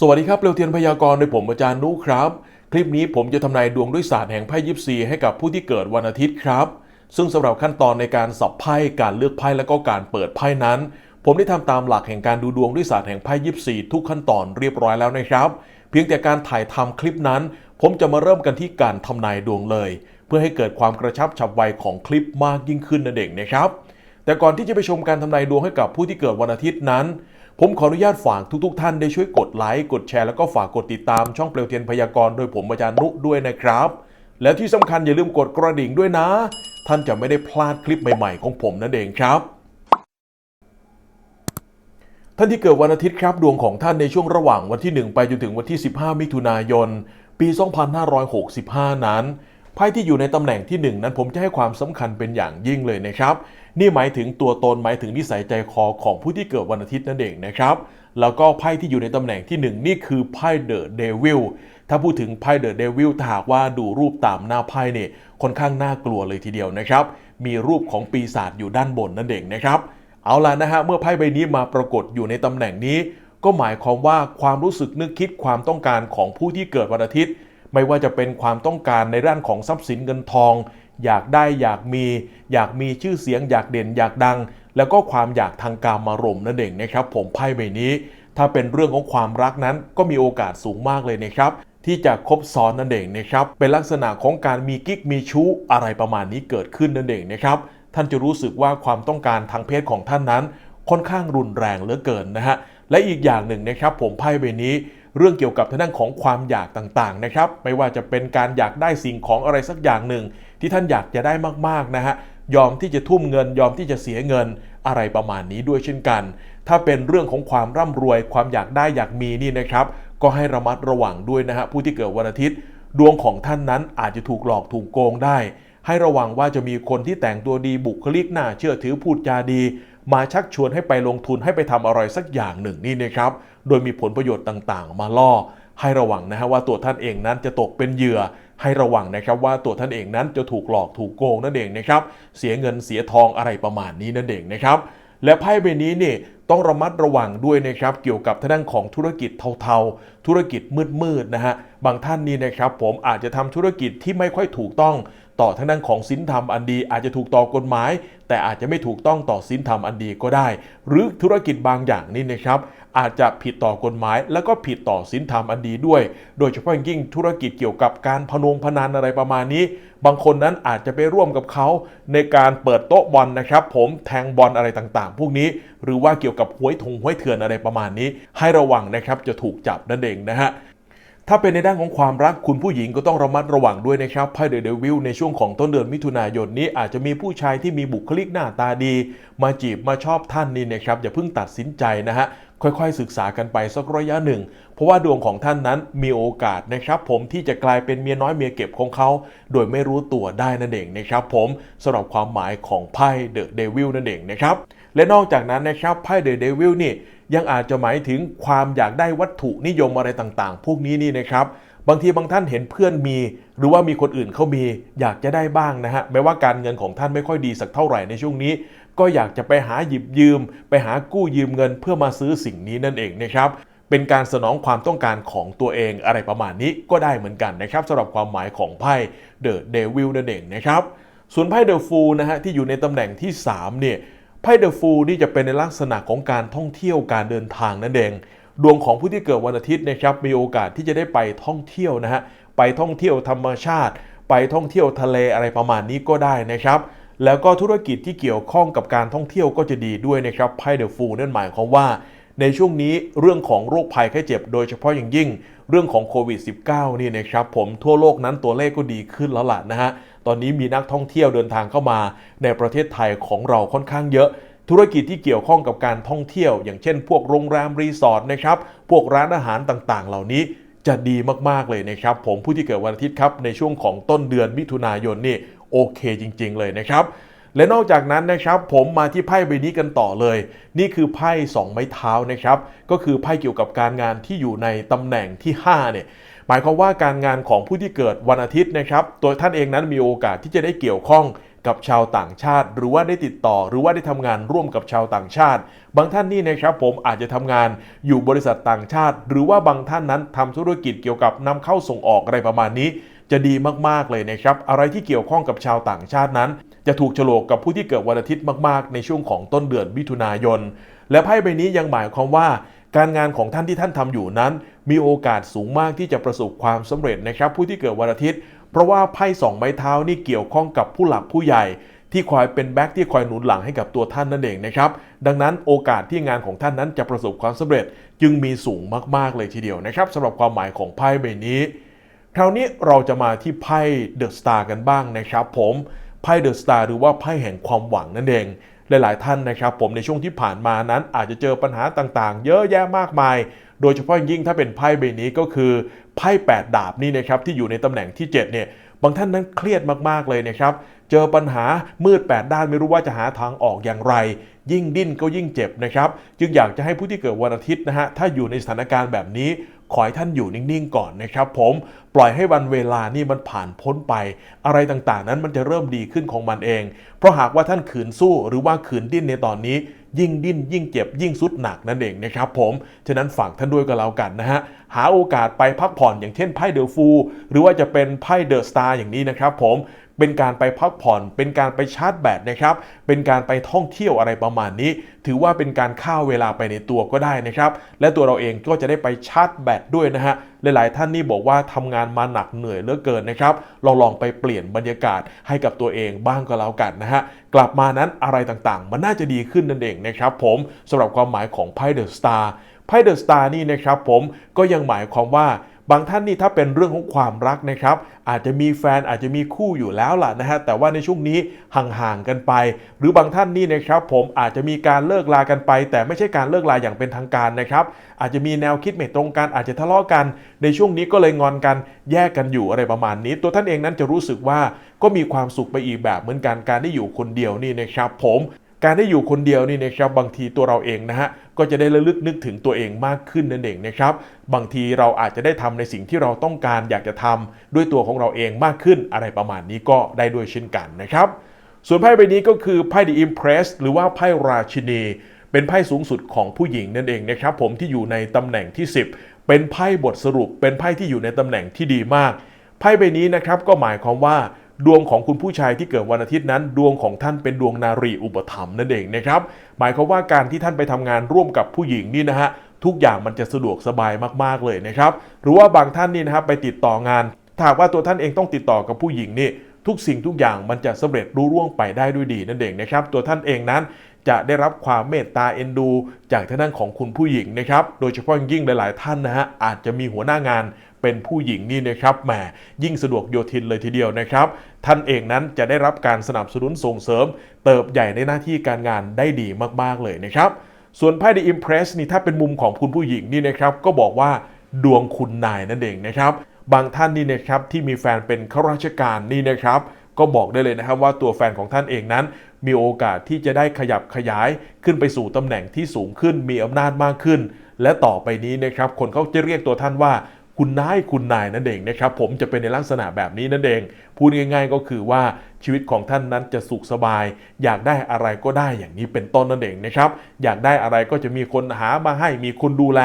สวัสดีครับเร็วเทียนพยากรณ์โดยผมอาจารย์นุครับ คลิปนี้ผมจะทำนายดวงด้วยศาสตร์แห่งไพ่ยิปซีให้กับผู้ที่เกิดวันอาทิตย์ครับ ซึ่งสำหรับขั้นตอนในการสับไพ่การเลือกไพ่และก็การเปิดไพ่นั้น ผมได้ทำตามหลักแห่งการดูดวงด้วยศาสตร์แห่งไพ่ยิปซีทุกขั้นตอนเรียบร้อยแล้วนะครับ เพียงแต่การถ่ายทำคลิปนั้น ผมจะมาเริ่มกันที่การทำนายดวงเลย เพื่อให้เกิดความกระชับฉับไวของคลิปมากยิ่งขึ้นนั่นเองนะครับแต่ก่อนที่จะไปชมการทำนายดวงให้กับผู้ที่เกิดวันอาทิตย์นั้น ผมขออนุญาตฝากทุกๆ ท่านได้ช่วยกดไลค์ กดแชร์ แล้วก็ฝากกดติดตามช่องเปลวเทียนพยากรณ์โดยผมอาจารย์นุด้วยนะครับ และที่สำคัญอย่าลืมกดกระดิ่งด้วยนะ ท่านจะไม่ได้พลาดคลิปใหม่ๆ ของผมนั่นเองครับท่านที่เกิดวันอาทิตย์ครับดวงของท่านในช่วงระหว่างวันที่ 1 ไปจนถึงวันที่ 15 มิถุนายน ปี 2565 นั้นไพ่ที่อยู่ในตำแหน่งที่ 1 นั้นผมจะให้ความสำคัญเป็นอย่างยิ่งเลยนะครับ นี่หมายถึงตัวตนหมายถึงนิสัยใจคอของผู้ที่เกิดวันอาทิตย์นั่นเองนะครับ แล้วก็ไพ่ที่อยู่ในตำแหน่งที่ 1 นี่คือไพ่เดอะเดวิลถ้าพูดถึงไพ่เดอะเดวิลถ้าหากว่าดูรูปตามหน้าไพ่เนี่ยค่อนข้างน่ากลัวเลยทีเดียวนะครับ มีรูปของปีศาจอยู่ด้านบนนั่นเองนะครับเอาล่ะนะฮะเมื่อไพ่ใบนี้มาปรากฏอยู่ในตำแหน่งนี้ ก็หมายความว่าความรู้สึกนึกคิดความต้องการของผู้ที่เกิดวันอาทิตย์ ไม่ว่าจะเป็นความต้องการในด้านของทรัพย์สินเงินทอง อยากได้อยากมี อยากมีชื่อเสียง อยากเด่นอยากดัง แล้วก็ความอยากทางการมารมณ์นั่นเองนะครับ ผมไพ่ใบนี้ ถ้าเป็นเรื่องของความรักนั้นก็มีโอกาสสูงมากเลยนะครับ ที่จะคบซ้อนนั่นเองนะครับ เป็นลักษณะของการมีกิ๊กมีชู้อะไรประมาณนี้เกิดขึ้นนั่นเองนะครับท่านจะรู้สึกว่าความต้องการทางเพศของท่านนั้น ค่อนข้างรุนแรงเหลือเกินนะฮะและอีกอย่างหนึ่งนะครับ ผมไพ่ใบนี้เรื่องเกี่ยวกับทางด้านของความอยากต่างๆนะครับ ไม่ว่าจะเป็นการอยากได้สิ่งของอะไรสักอย่างหนึ่ง ที่ท่านอยากจะได้มากๆนะฮะยอมที่จะทุ่มเงิน ยอมที่จะเสียเงินอะไรประมาณนี้ด้วยเช่นกัน ถ้าเป็นเรื่องของความร่ำรวยความอยากได้อยากมีนี่นะครับ ก็ให้ระมัดระวังด้วยนะฮะผู้ที่เกิดวันอาทิตย์ ดวงของท่านนั้นอาจจะถูกหลอกถูกโกงได้ ให้ระวังว่าจะมีคนที่แต่งตัวดีบุคลิกน่าเชื่อถือพูดจาดี มาชักชวนให้ไปลงทุนให้ไปทำอะไรสักอย่างหนึ่งนี่นะครับ โดยมีผลประโยชน์ต่างๆ มาล่อ ให้ระวังนะฮะว่าตัวท่านเองนั้นจะตกเป็นเหยื่อ ให้ระวังนะครับว่าตัวท่านเองนั้นจะถูกหลอกถูกโกงนั่นเองนะครับเสียเงินเสียทองอะไรประมาณนี้นั่นเองนะครับและไพ่ใบนี้นี่ต้องระมัดระวังด้วยนะครับเกี่ยวกับทางด้านของธุรกิจเทาๆ ธุรกิจมืดๆนะฮะบางท่านนี่นะครับผมอาจจะทำธุรกิจที่ไม่ค่อยถูกต้อง ต่อทางด้านของศีลธรรมอันดีอาจจะถูกต่อกฎหมาย แต่อาจจะไม่ถูกต้องต่อศีลธรรมอันดีก็ได้ หรือธุรกิจบางอย่างนี่นะครับอาจจะผิดต่อกฎหมาย แล้วก็ผิดต่อศีลธรรมอันดีด้วย โดยเฉพาะยิ่งธุรกิจเกี่ยวกับการพนงพนันอะไรประมาณนี้ บางคนนั้นอาจจะไปร่วมกับเขาในการเปิดโต๊ะบอลนะครับ ผมแทงบอลอะไรต่างๆ พวกนี้ หรือว่าเกี่ยวกับหวยทงหวยเถื่อนอะไรประมาณนี้ ให้ระวังนะครับจะถูกจับนั่นเองนะฮะ ถ้าเป็นในด้านของความรักคุณผู้หญิงก็ต้องระมัดระวังด้วยนะครับไพ่เดอะเดวิลในช่วงของต้นเดือนมิถุนายนนี้อาจจะมีผู้ชายที่มีบุคลิกหน้าตาดี มาจีบมาชอบท่านนี่นะครับอย่าเพิ่งตัดสินใจนะฮะ ค่อยๆ ศึกษากันไปสักระยะหนึ่ง เพราะว่าดวงของท่านนั้นมีโอกาสนะครับผมที่จะกลายเป็นเมียน้อยเมียเก็บของเขา โดยไม่รู้ตัวได้นั่นเองนะครับผมสำหรับความหมายของไพ่เดอะเดวิลนั่นเองนะครับและนอกจากนั้นนะครับไพ่เดอะเดวิลนี่ยังอาจจะหมายถึงความอยากได้วัตถุนิยมอะไรต่างๆ พวกนี้นี่นะครับบางทีบางท่านเห็นเพื่อนมี หรือว่ามีคนอื่นเขามีอยากจะได้บ้างนะฮะแม้ว่าการเงินของท่านไม่ค่อยดีสักเท่าไหร่ในช่วงนี้ ก็อยากจะไปหาหยิบยืม ไปหากู้ยืมเงินเพื่อมาซื้อสิ่งนี้นั่นเองนะครับเป็นการสนองความต้องการของตัวเองอะไรประมาณนี้ก็ได้เหมือนกันนะครับสำหรับความหมายของไพ่เดอะเดวิลนั่นเองนะครับส่วนไพ่เดอะฟูลนะฮะที่อยู่ในตำแหน่งที่ 3 เนี่ยไพ่เดอะฟูลนี่จะเป็นในลักษณะของการท่องเที่ยวการเดินทางนั่นเองดวงของผู้ที่เกิดวันอาทิตย์นะครับมีโอกาสที่จะได้ไปท่องเที่ยวนะฮะไปท่องเที่ยวธรรมชาติ ไปท่องเที่ยวทะเลอะไรประมาณนี้ก็ได้นะครับ แล้วก็ธุรกิจที่เกี่ยวข้องกับการท่องเที่ยวก็จะดีด้วยนะครับไพ่เดอะฟูนั่นหมายความว่า ในช่วงนี้เรื่องของโรคภัยไข้เจ็บโดยเฉพาะอย่างยิ่ง เรื่องของโควิด -19 นี่นะครับผมทั่วโลกนั้นตัวเลขก็ดีขึ้นแล้วล่ะนะฮะตอนนี้มีนักท่องเที่ยวเดินทางเข้ามาในประเทศไทยของเราค่อนข้างเยอะธุรกิจที่เกี่ยวข้องกับการท่องเที่ยว อย่างเช่น พวกโรงแรมรีสอร์ทนะครับ พวกร้านอาหารต่างๆ เหล่านี้จะดีมากๆเลยนะครับ ผมผู้ที่เกิดวันอาทิตย์ครับ ในช่วงของต้นเดือนมิถุนายนนี่ โอเคจริง ๆ เลยนะครับ และนอกจากนั้นนะครับผมมาที่ไพ่ใบนี้กันต่อเลย นี่คือไพ่สองไม้เท้านะครับ ก็คือไพ่เกี่ยวกับการงานที่อยู่ในตำแหน่งที่5เนี่ยหมายความว่าการงานของผู้ที่เกิดวันอาทิตย์นะครับ ตัวท่านเองนั้นมีโอกาสที่จะได้เกี่ยวข้องกับชาวต่างชาติ หรือว่าได้ติดต่อหรือว่าได้ทำงานร่วมกับชาวต่างชาติ บางท่านนี่นะครับผมอาจจะทำงานอยู่บริษัทต่างชาติ หรือว่าบางท่านนั้นทำธุรกิจเกี่ยวกับนำเข้าส่งออกอะไรประมาณนี้ จะดีมากๆเลยนะครับ อะไรที่เกี่ยวข้องกับชาวต่างชาตินั้น จะถูกฉลกกับผู้ที่เกิดวันอาทิตย์มากๆ ในช่วงของต้นเดือนมิถุนายน และไพ่ใบนี้ยังหมายความว่า การงานของท่านที่ท่านทำอยู่นั้น มีโอกาสสูงมากที่จะประสบความสำเร็จนะครับ ผู้ที่เกิดวันอาทิตย์ เพราะว่าไพ่สองไม้เท้านี่เกี่ยวข้องกับผู้หลักผู้ใหญ่ที่คอยเป็นแบ็คที่คอยหนุนหลังให้กับตัวท่านนั่นเองนะครับ ดังนั้นโอกาสที่งานของท่านนั้นจะประสบความสำเร็จ จึงมีสูงมากๆเลยทีเดียวนะครับสำหรับความหมายของไพ่ใบนี้ คราวนี้เราจะมาที่ไพ่เดอะสตาร์กันบ้างนะครับผมไพ่เดอะสตาร์หรือว่าไพ่แห่งความหวังนั่นเอง หลาย ๆ ท่านนะครับ ผมในช่วงที่ผ่านมานั้นอาจจะเจอปัญหาต่างๆ เยอะแยะมากมาย โดยเฉพาะยิ่งถ้าเป็นไพ่ใบนี้ก็คือไพ่8ดาบนี่นะครับที่อยู่ในตำแหน่งที่ 7 เนี่ยบางท่านนั้นเครียดมากๆเลยนะครับ เจอปัญหามืด 8 ด้านไม่รู้ว่าจะหาทางออกอย่างไร ยิ่งดิ้นก็ยิ่งเจ็บนะครับ จึงอยากจะให้ผู้ที่เกิดวันอาทิตย์นะฮะถ้าอยู่ในสถานการณ์แบบนี้ ขอให้ท่านอยู่นิ่งๆก่อนนะครับ ผมปล่อยให้วันเวลานี่มันผ่านพ้นไป อะไรต่างๆ นั้นมันจะเริ่มดีขึ้นของมันเอง เพราะหากว่าท่านขืนสู้หรือว่าขืนดิ้นในตอนนี้ ยิ่งดิ้น ยิ่งเจ็บยิ่งสุดหนักนั่นเองนะครับผมฉะนั้นฝากท่านด้วยก็แล้วกันนะฮะหาโอกาสไปพักผ่อนอย่างเช่นไพ่เดอะฟู หรือว่าจะเป็นไพ่เดอะสตาร์อย่างนี้นะครับผม เป็นการไปพักผ่อน เป็นการไปชาร์จแบตนะครับ เป็นการไปท่องเที่ยวอะไรประมาณนี้ ถือว่าเป็นการฆ่าเวลาไปในตัวก็ได้นะครับ และตัวเราเองก็จะได้ไปชาร์จแบตด้วยนะฮะ หลายๆ ท่านนี่บอกว่าทำงานมาหนักเหนื่อยเหลือเกินนะครับ เราลองไปเปลี่ยนบรรยากาศให้กับตัวเองบ้างก็แล้วกันนะฮะ กลับมานั้นอะไรต่างๆ มันน่าจะดีขึ้นนั่นเองนะครับผมสำหรับความหมายของไพ่เดอะสตาร์ไพ่เดอะสตาร์นี่นะครับผมก็ยังหมายความว่า บางท่านนี่ถ้าเป็นเรื่องของความรักนะครับ อาจจะมีแฟนอาจจะมีคู่อยู่แล้วล่ะนะฮะแต่ว่าในช่วงนี้ห่างๆกันไป หรือบางท่านนี่นะครับผมอาจจะมีการเลิกลากันไป แต่ไม่ใช่การเลิกลาอย่างเป็นทางการนะครับ อาจจะมีแนวคิดไม่ตรงกัน อาจจะทะเลาะกัน ในช่วงนี้ก็เลยงอนกันแยกกันอยู่อะไรประมาณนี้ ตัวท่านเองนั้นจะรู้สึกว่าก็มีความสุขไปอีกแบบเหมือนกันการได้อยู่คนเดียวนี่นะครับ ผมการได้อยู่คนเดียวนี่นะครับบางทีตัวเราเองนะฮะ ก็จะได้ระลึกนึกถึงตัวเองมากขึ้นนั่นเองนะครับ บางทีเราอาจจะได้ทำในสิ่งที่เราต้องการอยากจะทำด้วยตัวของเราเองมากขึ้นอะไรประมาณนี้ก็ได้ด้วยเช่นกันนะครับ ส่วนไพ่ใบนี้ก็คือไพ่ The Impress หรือว่าไพ่ราชินี เป็นไพ่สูงสุดของผู้หญิงนั่นเองนะครับ ผมที่อยู่ในตำแหน่งที่ 10 เป็นไพ่บทสรุป เป็นไพ่ที่อยู่ในตำแหน่งที่ดีมาก ไพ่ใบนี้นะครับก็หมายความว่า ดวงของคุณผู้ชายที่เกิดวันอาทิตย์นั้น ดวงของท่านเป็นดวงนารีอุปถัมภ์นั่นเองนะครับหมายความว่าการที่ท่านไปทำงานร่วมกับผู้หญิงนี่นะฮะทุกอย่างมันจะสะดวกสบายมากๆเลยนะครับหรือว่าบางท่านนี่นะครับไปติดต่องานถ้ากว่าตัวท่านเองต้องติดต่อกับผู้หญิงนี่ทุกสิ่งทุกอย่างมันจะสำเร็จรุ่ร่วงไปได้ด้วยดีนั่นเองนะครับตัวท่านเองนั้นจะได้รับความเมตตาเอ็นดู จากทางด้านของคุณผู้หญิงนะครับ โดยเฉพาะยิ่งหลาย ๆ ท่านนะฮะอาจจะมีหัวหน้างาน เป็นผู้หญิงนี่นะครับแหมยิ่งสะดวกโยทินเลยทีเดียวนะครับ ท่านเองนั้นจะได้รับการสนับสนุนส่งเสริม เติบใหญ่ในหน้าที่การงานได้ดีมากๆเลยนะครับส่วนไพ่ The Impress นี่ถ้าเป็นมุมของคุณผู้หญิงนี่นะครับก็บอกว่าดวงคุณนายนั่นเองนะครับ บางท่านนี่นะครับที่มีแฟนเป็นข้าราชการนี่นะครับก็บอกได้เลยนะครับว่าตัวแฟนของท่านเองนั้น มีโอกาสที่จะได้ขยับขยายขึ้นไปสู่ตำแหน่งที่สูงขึ้นมีอำนาจมากขึ้น และต่อไปนี้นะครับคนเขาจะเรียกตัวท่านว่า คุณนายคุณนายนั่นเองนะครับผมจะเป็นในลักษณะแบบนี้นั่นเอง พูดง่าย ๆ ก็คือว่าชีวิตของท่านนั้นจะสุขสบาย อยากได้อะไรก็ได้อย่างนี้เป็นต้นนั่นเองนะครับอยากได้อะไรก็จะมีคนหามาให้มีคนดูแล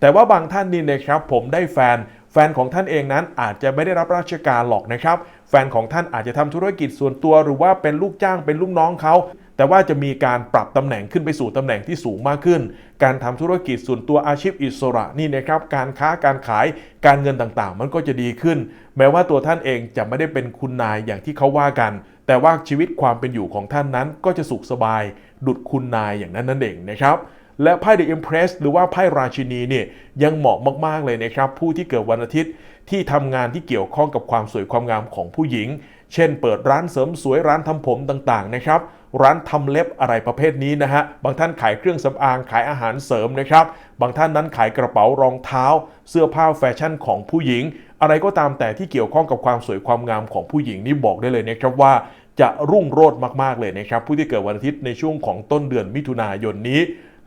แต่ว่าบางท่านนี่นะครับผมได้แฟนแฟนของท่านเองนั้นอาจจะไม่ได้รับราชการหรอกนะครับ แฟนของท่านอาจจะทำธุรกิจส่วนตัวหรือว่าเป็นลูกจ้างเป็นลูกน้องเขา แต่ว่าจะมีการปรับตำแหน่งขึ้นไปสู่ตำแหน่งที่สูงมากขึ้น การทำธุรกิจส่วนตัวอาชีพอิสระนี่นะครับการค้าการขายการเงินต่างๆ มันก็จะดีขึ้น แม้ว่าตัวท่านเองจะไม่ได้เป็นคุณนายอย่างที่เขาว่ากัน แต่ว่าชีวิตความเป็นอยู่ของท่านนั้นก็จะสุขสบาย ดุดคุณนายอย่างนั้นนั่นเองนะครับและไพ่ The Impress หรือว่าไพ่ราชินีเนี่ยยังเหมาะมากๆเลยนะครับ ผู้ที่เกิดวันอาทิตย์ที่ทำงานที่เกี่ยวข้องกับความสวยความงามของผู้หญิง เช่น เปิดร้านเสริมสวยร้านทำผมต่างๆนะครับ ร้านทำเล็บอะไรประเภทนี้นะฮะ บางท่านขายเครื่องสำอางขายอาหารเสริมนะครับ บางท่านนั้นขายกระเป๋ารองเท้า เสื้อผ้าแฟชั่นของผู้หญิง อะไรก็ตามแต่ที่เกี่ยวข้องกับความสวยความงามของผู้หญิงนี่บอกได้เลยนะครับว่าจะรุ่งโรจน์มากๆเลยนะครับ ผู้ที่เกิดวันอาทิตย์ในช่วงของต้นเดือนมิถุนายนนี้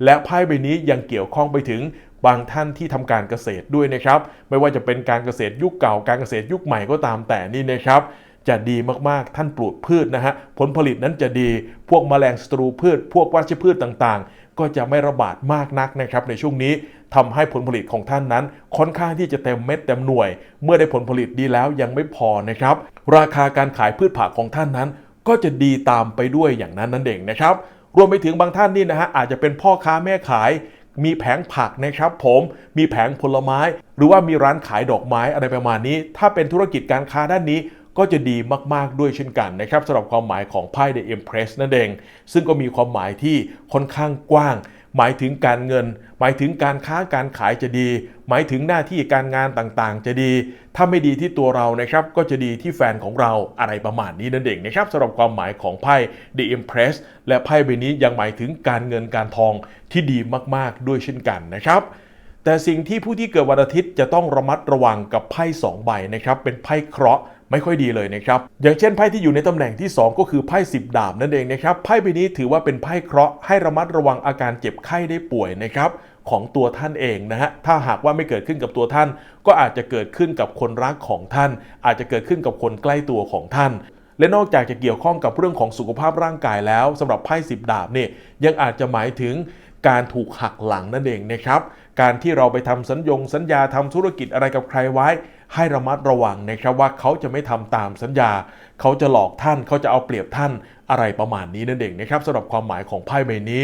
และไพ่ใบนี้ยังเกี่ยวข้องไปถึงบางท่านที่ทำการเกษตรด้วยนะครับ ไม่ว่าจะเป็นการเกษตรยุคเก่าการเกษตรยุคใหม่ก็ตามแต่นี่นะครับ จะดีมากๆ ท่านปลูกพืชนะฮะผลผลิตนั้นจะดีพวกแมลงศัตรูพืช พวกวัชพืชต่างๆ ก็จะไม่ระบาดมากนักนะครับในช่วงนี้ทำให้ผลผลิตของท่านนั้น ค่อนข้างที่จะเต็มเม็ดเต็มหน่วย เมื่อได้ผลผลิตดีแล้วยังไม่พอนะครับ ราคาการขายพืชผักของท่านนั้น ก็จะดีตามไปด้วยอย่างนั้นนั่นเองนะครับรวมไปถึงบางท่านนี่นะฮะอาจจะเป็นพ่อค้าแม่ขายมีแผงผักนะครับผมมีแผงผลไม้ หรือว่ามีร้านขายดอกไม้อะไรประมาณนี้ ถ้าเป็นธุรกิจการค้าด้านนี้ ก็จะดีมากๆด้วยเช่นกันนะครับสำหรับความหมายของไพ่ The Empress นั่นเอง ซึ่งก็มีความหมายที่ค่อนข้างกว้าง หมายถึงการเงิน หมายถึงการค้าการขายจะดี หมายถึงหน้าที่การงานต่างๆ จะดี ถ้าไม่ดีที่ตัวเรานะครับก็จะดีที่แฟนของเราอะไรประมาณนี้นั่นเองนะครับสำหรับความหมายของไพ่ The Empress และไพ่ใบนี้ยังหมายถึงการเงินการทองที่ดีมากๆด้วยเช่นกันนะครับแต่สิ่งที่ผู้ที่เกิดวันอาทิตย์จะต้องระมัดระวังกับไพ่2ใบนะครับเป็นไพ่เคราะห์ไม่ค่อยดีเลยนะครับ อย่างเช่นไพ่ที่อยู่ในตำแหน่งที่ 2 ก็คือไพ่10ดาบนั่นเองนะครับ ไพ่ใบนี้ถือว่าเป็นไพ่เคราะห์ให้ระมัดระวังอาการเจ็บไข้ได้ป่วยนะครับของตัวท่านเองนะฮะ ถ้าหากว่าไม่เกิดขึ้นกับตัวท่าน ก็อาจจะเกิดขึ้นกับคนรักของท่าน อาจจะเกิดขึ้นกับคนใกล้ตัวของท่าน และนอกจากจะเกี่ยวข้องกับเรื่องของสุขภาพร่างกายแล้วสำหรับไพ่10ดาบเนี่ยยังอาจจะหมายถึงการถูกหักหลังนั่นเองนะครับ การที่เราไปทำสัญญงสัญญาทำธุรกิจอะไรกับใครไว้ให้ระมัดระวังนะครับว่าเขาจะไม่ทำตามสัญญา เขาจะหลอกท่านเขาจะเอาเปรียบท่านอะไรประมาณนี้นั่นเองนะครับสำหรับความหมายของไพ่ใบนี้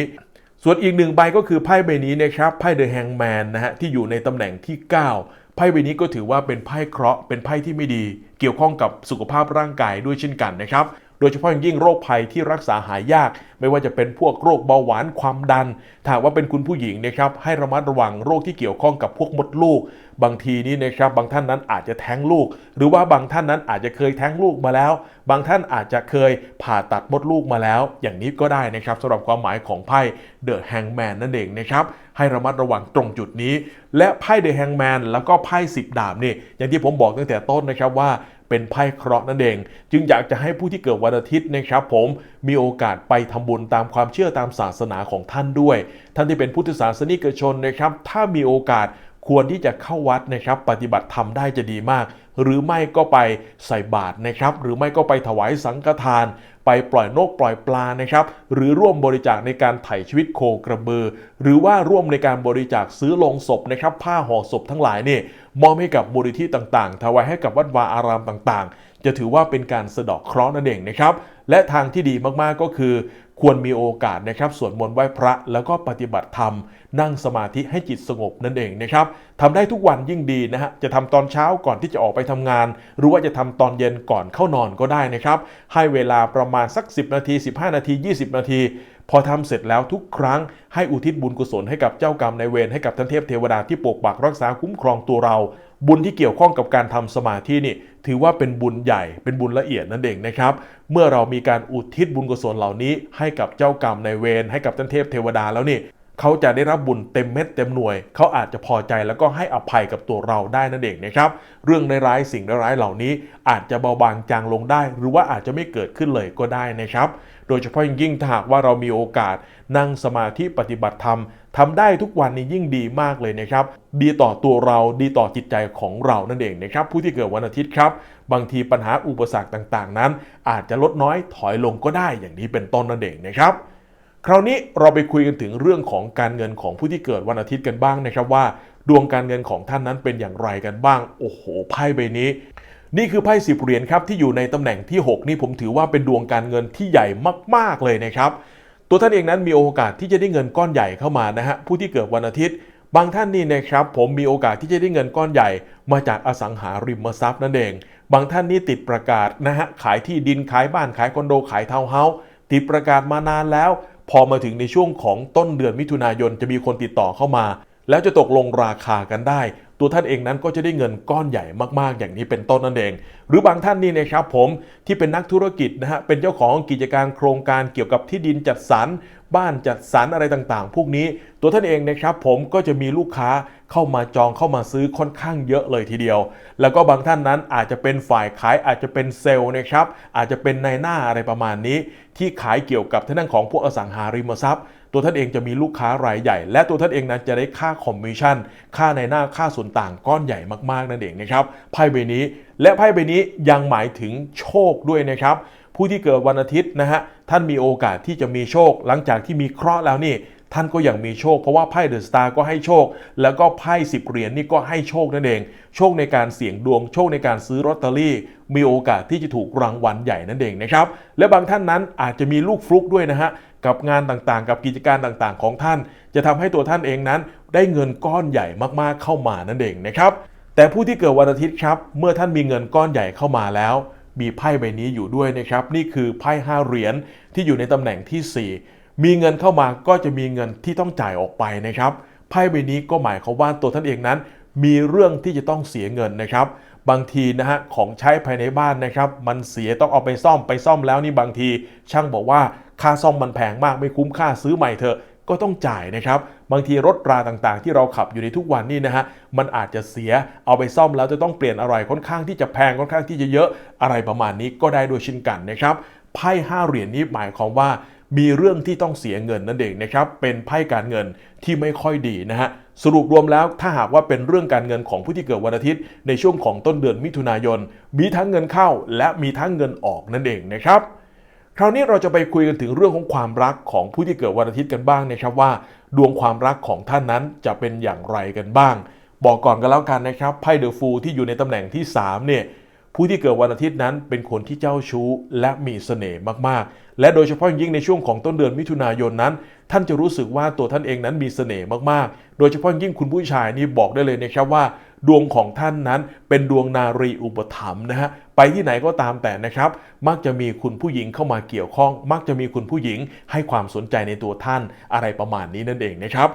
ส่วนอีกหนึ่งใบก็คือไพ่ใบนี้นะครับไพ่เดอะแฮงแมนนะฮะที่อยู่ในตำแหน่งที่ 9 ไพ่ใบนี้ก็ถือว่าเป็นไพ่เคราะห์เป็นไพ่ที่ไม่ดี เกี่ยวข้องกับสุขภาพร่างกายด้วยเช่นกันนะครับ โดยเฉพาะอย่างยิ่งโรคภัยที่รักษาหายยาก ไม่ว่าจะเป็นพวกโรคเบาหวานความดันถ้าว่าเป็นคุณผู้หญิงนะครับให้ระมัดระวังโรคที่เกี่ยวข้องกับพวกมดลูก บางทีนี่นะครับบางท่านนั้นอาจจะแท้งลูก หรือว่าบางท่านนั้นอาจจะเคยแท้งลูกมาแล้ว บางท่านอาจจะเคยผ่าตัดมดลูกมาแล้ว อย่างนี้ก็ได้นะครับสำหรับความหมายของไพ่เดอะแฮงแมนนั่นเองนะครับให้ระมัดระวังตรงจุดนี้ และไพ่เดอะแฮงแมนแล้วก็ไพ่สิบดาบนี่อย่างที่ผมบอกตั้งแต่ต้นนะครับว่า เป็นไพ่เคราะห์นั่นเอง จึงอยากจะให้ผู้ที่เกิดวันอาทิตย์นะครับผมมีโอกาสไปทำบุญตามความเชื่อตามศาสนาของท่านด้วย ท่านที่เป็นพุทธศาสนิกชนนะครับถ้ามีโอกาสควรที่จะเข้าวัดนะครับปฏิบัติธรรมได้จะดีมาก หรือไม่ก็ไปใส่บาตรนะครับ หรือไม่ก็ไปถวายสังฆทาน ไปปล่อยนกปล่อยปลานะครับ หรือร่วมบริจาคในการไถ่ชีวิตโคกระบือ หรือว่าร่วมในการบริจาคซื้อลงศพนะครับ ผ้าห่อศพทั้งหลายนี่มอบให้กับมูลนิธิต่างๆถวายให้กับวัดวาอารามต่างๆ จะถือว่าเป็นการสะดอกเคราะห์นั่นเองนะครับ และทางที่ดีมากๆก็คือ ควรมีโอกาสนะครับสวดมนต์ไหว้พระแล้วก็ปฏิบัติธรรม นั่งสมาธิให้จิตสงบนั่นเองนะครับทำได้ทุกวันยิ่งดีนะฮะจะทำตอนเช้าก่อนที่จะออกไปทำงาน หรือว่าจะทำตอนเย็นก่อนเข้านอนก็ได้นะครับ ให้เวลาประมาณสัก 10 นาที 15 นาที 20 นาทีพอทำเสร็จแล้วทุกครั้งให้อุทิศบุญกุศลให้กับเจ้ากรรมนายเวรให้กับท่านเทพเทวดาที่ปกปักรักษาคุ้มครองตัวเรา บุญที่เกี่ยวข้องกับการทำสมาธินี่ถือว่าเป็นบุญใหญ่เป็นบุญละเอียดนั่นเองนะครับ เมื่อเรามีการอุทิศบุญกุศลเหล่านี้ ให้กับเจ้ากรรมในเวรให้กับท่านเทพเทวดาแล้วนี่เขาจะได้รับบุญเต็มเม็ดเต็มหน่วย เขาอาจจะพอใจแล้วก็ให้อภัยกับตัวเราได้นั่นเองนะครับ เรื่องร้ายๆสิ่งร้ายๆเหล่านี้อาจจะเบาบางจางลงได้ หรือว่าอาจจะไม่เกิดขึ้นเลยก็ได้นะครับ โดยเฉพาะยิ่งถ้าหากว่าเรามีโอกาสนั่งสมาธิปฏิบัติธรรม ทำได้ทุกวันนี้ยิ่งดีมากเลยนะครับ ดีต่อตัวเราดีต่อจิตใจของเรานั่นเองนะครับ ผู้ที่เกิดวันอาทิตย์ครับ บางทีปัญหาอุปสรรคต่างๆ นั้น อาจจะลดน้อยถอยลงก็ได้อย่างนี้เป็นต้นนั่นเองนะครับ คราวนี้เราไปคุยกันถึงเรื่องของการเงินของผู้ที่เกิดวันอาทิตย์กันบ้างนะครับว่า ดวงการเงินของท่านนั้นเป็นอย่างไรกันบ้าง โอ้โหไพ่ใบนี้นี่คือไพ่สิบเหรียญครับที่อยู่ในตำแหน่งที่ 6 นี่ผมถือว่าเป็นดวงการเงินที่ใหญ่มาก ๆ เลยนะครับ ตัวท่านเองนั้นมีโอกาสที่จะได้เงินก้อนใหญ่เข้ามานะฮะผู้ที่เกิดวันอาทิตย์ บางท่านนี่นะครับผมมีโอกาสที่จะได้เงินก้อนใหญ่ มาจากอสังหาริมทรัพย์นั่นเอง บางท่านนี่ติดประกาศนะฮะขายที่ดินขายบ้านขายคอนโดขายทาวน์เฮาส์ติดประกาศมานานแล้ว พอมาถึงในช่วงของต้นเดือนมิถุนายนจะมีคนติดต่อเข้ามา แล้วจะตกลงราคากันได้ ตัวท่านเองนั้นก็จะได้เงินก้อนใหญ่มากๆ อย่างนี้เป็นต้นนั่นเอง หรือบางท่านนี่นะครับผมที่เป็นนักธุรกิจนะฮะเป็นเจ้าของกิจการโครงการเกี่ยวกับที่ดินจัดสรรบ้านจัดสรรอะไรต่างๆ พวกนี้ตัวท่านเองนะครับผมก็จะมีลูกค้าเข้ามาจองเข้ามาซื้อค่อนข้างเยอะเลยทีเดียว แล้วก็บางท่านนั้นอาจจะเป็นฝ่ายขายอาจจะเป็นเซลล์นะครับอาจจะเป็นนายหน้าอะไรประมาณนี้ ที่ขายเกี่ยวกับทางด้านของพวกอสังหาริมทรัพย์ ตัวท่านเองจะมีลูกค้ารายใหญ่ และตัวท่านเองนั้นจะได้ค่าคอมมิชชั่น ค่าในหน้าค่าส่วนต่างก้อนใหญ่มากๆนั่นเองนะครับไพ่ใบนี้ และไพ่ใบนี้ยังหมายถึงโชคด้วยนะครับผู้ที่เกิดวันอาทิตย์นะฮะท่านมีโอกาสที่จะมีโชค หลังจากที่มีเคราะห์แล้วนี่ ท่านก็ยังมีโชคเพราะว่าไพ่เดอะสตาร์ก็ให้โชค แล้วก็ไพ่สิบเหรียญนี่ก็ให้โชคนั่นเอง โชคในการเสี่ยงดวงโชคในการซื้อลอตเตอรี่ มีโอกาสที่จะถูกรางวัลใหญ่นั่นเองนะครับและบางท่านนั้นอาจจะมีลูกฟลุกด้วยนะฮะกับงานต่างๆ กับกิจการต่างๆ ของท่าน จะทำให้ตัวท่านเองนั้น ได้เงินก้อนใหญ่มากๆเข้ามานั่นเองนะครับแต่ผู้ที่เกิดวันอาทิตย์ครับ เมื่อท่านมีเงินก้อนใหญ่เข้ามาแล้ว มีไพ่ใบนี้อยู่ด้วยนะครับ นี่คือไพ่ห้าเหรียญที่อยู่ในตำแหน่งที่ 4 มีเงินเข้ามาก็จะมีเงินที่ต้องจ่ายออกไปนะครับไพ่ใบนี้ก็หมายความว่าตัวท่านเองนั้น มีเรื่องที่จะต้องเสียเงินนะครับ บางทีนะฮะของใช้ภายในบ้านนะครับ มันเสียต้องเอาไปซ่อมไปซ่อมแล้วนี่บางที ช่างบอกว่าค่าซ่อมมันแพงมากไม่คุ้มค่าซื้อใหม่เถอะก็ต้องจ่ายนะครับ บางทีรถราต่างๆ ที่เราขับอยู่ในทุกวันนี่นะฮะมันอาจจะเสียเอาไปซ่อมแล้วจะต้องเปลี่ยนอะไรค่อนข้างที่จะแพงค่อนข้างที่จะเยอะอะไรประมาณนี้ก็ได้โดยเช่นกันนะครับไพ่ห้าเหรียญนี้หมายความว่า มีเรื่องที่ต้องเสียเงินนั่นเองนะครับเป็นไพ่การเงินที่ไม่ค่อยดีนะฮะสรุปรวมแล้วถ้าหากว่าเป็นเรื่องการเงินของผู้ที่เกิดวันอาทิตย์ ในช่วงของต้นเดือนมิถุนายน มีทั้งเงินเข้าและมีทั้งเงินออกนั่นเองนะครับคราวนี้เราจะไปคุยกันถึงเรื่องของความรักของผู้ที่เกิดวันอาทิตย์กันบ้างนะครับว่า ดวงความรักของท่านนั้นจะเป็นอย่างไรกันบ้าง บอกก่อนกันแล้วกันนะครับไพ่เดอะฟูที่อยู่ในตำแหน่งที่3เนี่ยผู้ที่เกิดวันอาทิตย์นั้นเป็นคนที่เจ้าชู้และมีเสน่ห์มาก และโดยเฉพาะยิ่งในช่วงของต้นเดือนมิถุนายนนั้น ท่านจะรู้สึกว่าตัวท่านเองนั้นมีเสน่ห์มากๆ โดยเฉพาะยิ่งคุณผู้ชายนี่บอกได้เลยนะครับว่า ดวงของท่านนั้นเป็นดวงนารีอุปถัมภ์นะฮะไปที่ไหนก็ตามแต่นะครับ มักจะมีคุณผู้หญิงเข้ามาเกี่ยวข้อง มักจะมีคุณผู้หญิงให้ความสนใจในตัวท่านอะไรประมาณนี้นั่นเองนะครับ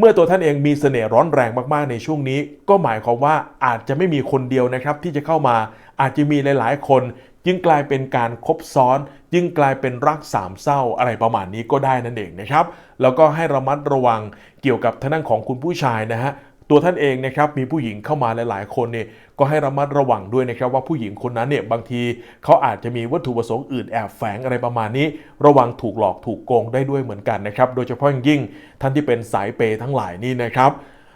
เมื่อตัวท่านเองมีเสน่ห์ร้อนแรงมากๆในช่วงนี้ ก็หมายความว่าอาจจะไม่มีคนเดียวนะครับที่จะเข้ามาอาจจะมีหลาย ๆ คน จึงกลายเป็นการคบซ้อน จึงกลายเป็นรักสามเศร้าอะไรประมาณนี้ก็ได้นั่นเองนะครับ แล้วก็ให้ระมัดระวังเกี่ยวกับทางด้านของคุณผู้ชายนะฮะ ตัวท่านเองนะครับมีผู้หญิงเข้ามาหลาย ๆ คนเนี่ยก็ให้ระมัดระวังด้วยนะครับว่าผู้หญิงคนนั้นเนี่ยบางทีเขาอาจจะมีวัตถุประสงค์อื่นแอบแฝงอะไรประมาณนี้ ระวังถูกหลอกถูกโกงได้ด้วยเหมือนกันนะครับโดยเฉพาะอย่างยิ่งท่านที่เป็นสายเปย์ทั้งหลายนี่นะครับ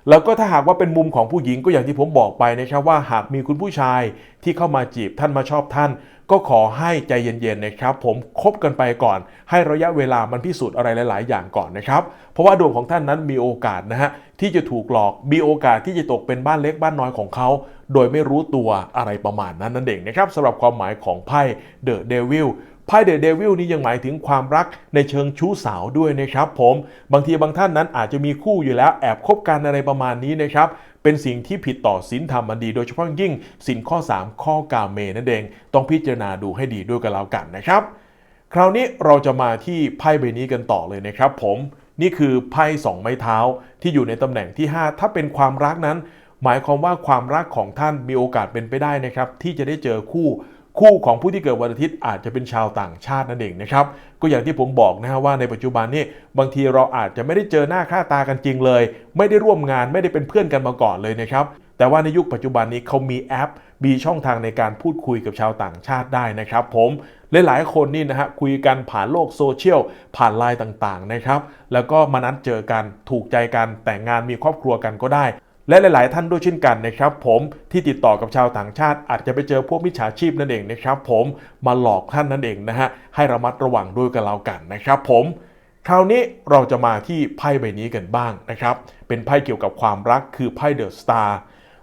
แล้วก็ถ้าหากว่าเป็นมุมของผู้หญิงก็อย่างที่ผมบอกไปนะครับว่าหากมีคุณผู้ชายที่เข้ามาจีบท่านมาชอบท่าน ก็ขอให้ใจเย็นๆนะครับ ผมคบกันไปก่อน ให้ระยะเวลามันพิสูจน์อะไรหลาย ๆ อย่างก่อนนะครับ เพราะว่าดวงของท่านนั้นมีโอกาสนะฮะที่จะถูกหลอกมีโอกาสที่จะตกเป็นบ้านเล็กบ้านน้อยของเขา โดยไม่รู้ตัวอะไรประมาณนั้นนั่นเองนะครับสำหรับความหมายของไพ่เดอะเดวิลไพ่เดอะเดวิลนี่ยังหมายถึงความรักในเชิงชู้สาวด้วยนะครับผมบางทีบางท่านนั้นอาจจะมีคู่อยู่แล้วแอบคบกันอะไรประมาณนี้นะครับ เป็นสิ่งที่ผิดต่อศีลธรรมอันดี โดยเฉพาะยิ่งศีลข้อ 3 ข้อกาเมนั่นเอง ต้องพิจารณาดูให้ดีด้วยกันแล้วกันนะครับ คราวนี้เราจะมาที่ไพ่ใบนี้กันต่อเลยนะครับ ผมนี่คือไพ่สองไม้เท้าที่อยู่ในตำแหน่งที่ 5 ถ้าเป็นความรักนั้น หมายความว่าความรักของท่านมีโอกาสเป็นไปได้นะครับ ที่จะได้เจอคู่ คู่ของผู้ที่เกิดวันอาทิตย์อาจจะเป็นชาวต่างชาตินั่นเองนะครับก็อย่างที่ผมบอกนะฮะว่าในปัจจุบันนี่บางทีเราอาจจะไม่ได้เจอหน้าค่าตากันจริงเลย ไม่ได้ร่วมงานไม่ได้เป็นเพื่อนกันมาก่อนเลยนะครับแต่ว่าในยุคปัจจุบันนี้เขามีแอป มีช่องทางในการพูดคุยกับชาวต่างชาติได้นะครับผมหลายๆคนนี่นะฮะคุยกันผ่านโลกโซเชียลผ่านไลน์ต่างๆนะครับแล้วก็มานัดเจอกันถูกใจกันแต่งงานมีครอบครัวกันก็ได้ และหลาย ๆ ท่านด้วยเช่นกันนะครับผมที่ติดต่อกับชาวต่างชาติ อาจจะไปเจอพวกมิจฉาชีพนั่นเองนะครับผมมาหลอกท่านนั่นเองนะฮะให้ระมัดระวังด้วยกันแล้วกันนะครับผมคราวนี้เราจะมาที่ไพ่ใบนี้กันบ้างนะครับ เป็นไพ่เกี่ยวกับความรักคือไพ่เดอะสตาร์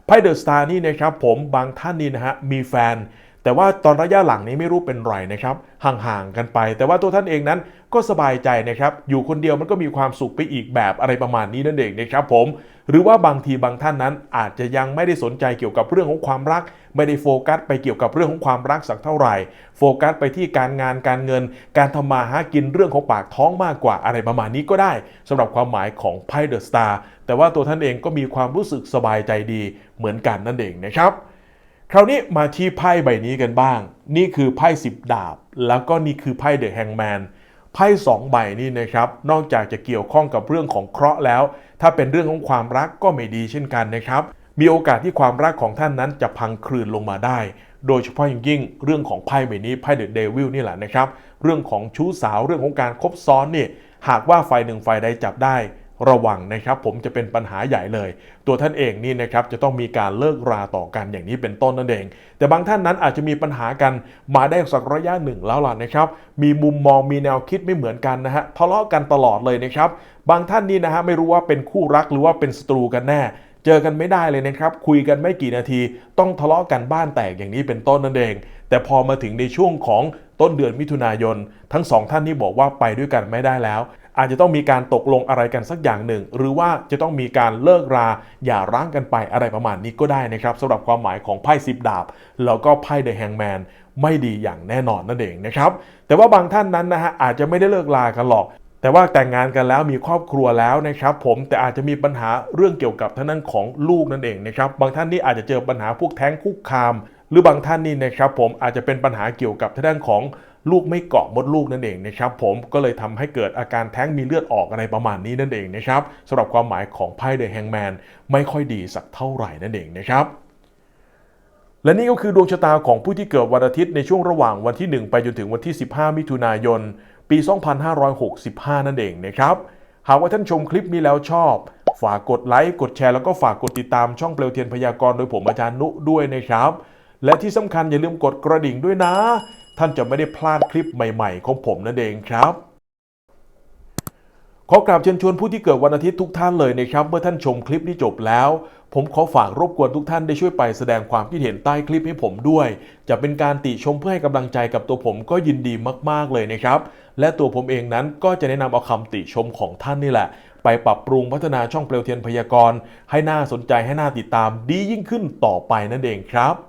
ไพ่เดอะสตาร์นี่นะครับผมบางท่านนี่นะฮะมีแฟน แต่ว่าตอนระยะหลังนี้ไม่รู้เป็นไรนะครับ ห่างๆกันไป แต่ว่าตัวท่านเองนั้นก็สบายใจนะครับ อยู่คนเดียวมันก็มีความสุขไปอีกแบบอะไรประมาณนี้นั่นเองนะครับผม หรือว่าบางทีบางท่านนั้นอาจจะยังไม่ได้สนใจเกี่ยวกับเรื่องของความรัก ไม่ได้โฟกัส ไปเกี่ยวกับเรื่องของความรักสักเท่าไหร่ โฟกัสไปที่การงานการเงิน การทำมาหากินเรื่องของปากท้องมากกว่าอะไรประมาณนี้ก็ได้สำหรับความหมายของไพ่เดอะสตาร์แต่ว่าตัวท่านเองก็มีความรู้สึกสบายใจดีเหมือนกันนั่นเองนะครับ คราวนี้มาที่ไพ่ใบนี้กันบ้าง นี่คือไพ่สิบดาบ แล้วก็นี่คือไพ่เดอะแฮงแมนไพ่สองใบนี่นะครับ นอกจากจะเกี่ยวข้องกับเรื่องของเคราะห์แล้ว ถ้าเป็นเรื่องของความรักก็ไม่ดีเช่นกันนะครับ มีโอกาสที่ความรักของท่านนั้นจะพังคลืนลงมาได้ โดยเฉพาะอย่างยิ่งเรื่องของไพ่ใบนี้ไพ่เดอะเดวิลนี่แหละนะครับ เรื่องของชู้สาวเรื่องของการคบซ้อนนี่หากว่าฝ่ายหนึ่งฝ่ายใดจับได้ ระวังนะครับผมจะเป็นปัญหาใหญ่เลย ตัวท่านเองนี่นะครับจะต้องมีการเลิกราต่อกันอย่างนี้เป็นต้นนั่นเอง แต่บางท่านนั้นอาจจะมีปัญหากันมาได้สักระยะหนึ่งแล้วล่ะนะครับ มีมุมมองมีแนวคิดไม่เหมือนกันนะฮะทะเลาะกันตลอดเลยนะครับบางท่านนี่นะฮะไม่รู้ว่าเป็นคู่รักหรือว่าเป็นศัตรูกันแน่เจอกันไม่ได้เลยนะครับคุยกันไม่กี่นาทีต้องทะเลาะกันบ้านแตกอย่างนี้เป็นต้นนั่นเอง แต่พอมาถึงในช่วงของต้นเดือนมิถุนายน ทั้งสองท่านนี่บอกว่าไปด้วยกันไม่ได้แล้ว อาจจะต้องมีการตกลงอะไรกันสักอย่างหนึ่ง หรือว่าจะต้องมีการเลิกราอย่าร้างกันไปอะไรประมาณนี้ก็ได้นะครับสำหรับความหมายของไพ่สิบดาบ แล้วก็ไพ่เดอะแฮงแมนไม่ดีอย่างแน่นอนนั่นเองนะครับแต่ว่าบางท่านนั้นนะฮะอาจจะไม่ได้เลิกลากันหรอกแต่ว่าแต่งงานกันแล้วมีครอบครัวแล้วนะครับผมแต่อาจจะมีปัญหาเรื่องเกี่ยวกับท่างด้นของลูกนั่นเองนะครับบางท่านนี่อาจจะเจอปัญหาพวกแท้งคุกคาม หรือบางท่านนี่นะครับผมอาจจะเป็นปัญหาเกี่ยวกับท่างด้นของ ลูกไม่เกาะมดลูกนั่นเองนะครับผมก็เลยทำให้เกิดอาการแท้งมีเลือดออกอะไรประมาณนี้นั่นเองนะครับสำหรับความหมายของไพ่เดอะแฮงแมนไม่ค่อยดีสักเท่าไหร่นั่นเองนะครับและนี่ก็คือดวงชะตาของผู้ที่เกิดวันอาทิตย์ในช่วงระหว่างวันที่ 1 ไปจนถึงวันที่ 15 มิถุนายน ปี 2565 นั่นเองนะครับ หากว่าท่านชมคลิปนี้แล้วชอบ ฝากกดไลค์กดแชร์แล้วก็ฝากกดติดตามช่องเปลวเทียนพยากรณ์โดยผมอาจารย์นุด้วยนะครับ และที่สำคัญอย่าลืมกดกระดิ่งด้วยนะ ท่านจะไม่ได้พลาดคลิปใหม่ๆ ของผมนั่นเองครับขอกราบเชิญชวนผู้ที่เกิดวันอาทิตย์ทุกท่านเลยนะครับ เมื่อท่านชมคลิปนี้จบแล้ว ผมขอฝากรบกวนทุกท่านได้ช่วยไปแสดงความคิดเห็นใต้คลิปให้ผมด้วย จะเป็นการติชมเพื่อให้กำลังใจกับตัวผมก็ยินดีมากๆเลยนะครับ และตัวผมเองนั้นก็จะแนะนำเอาคำติชมของท่านนี่แหละ ไปปรับปรุงพัฒนาช่องเปลวเทียนพยากรณ์ให้น่าสนใจให้น่าติดตามดียิ่งขึ้นต่อไปนั่นเองครับ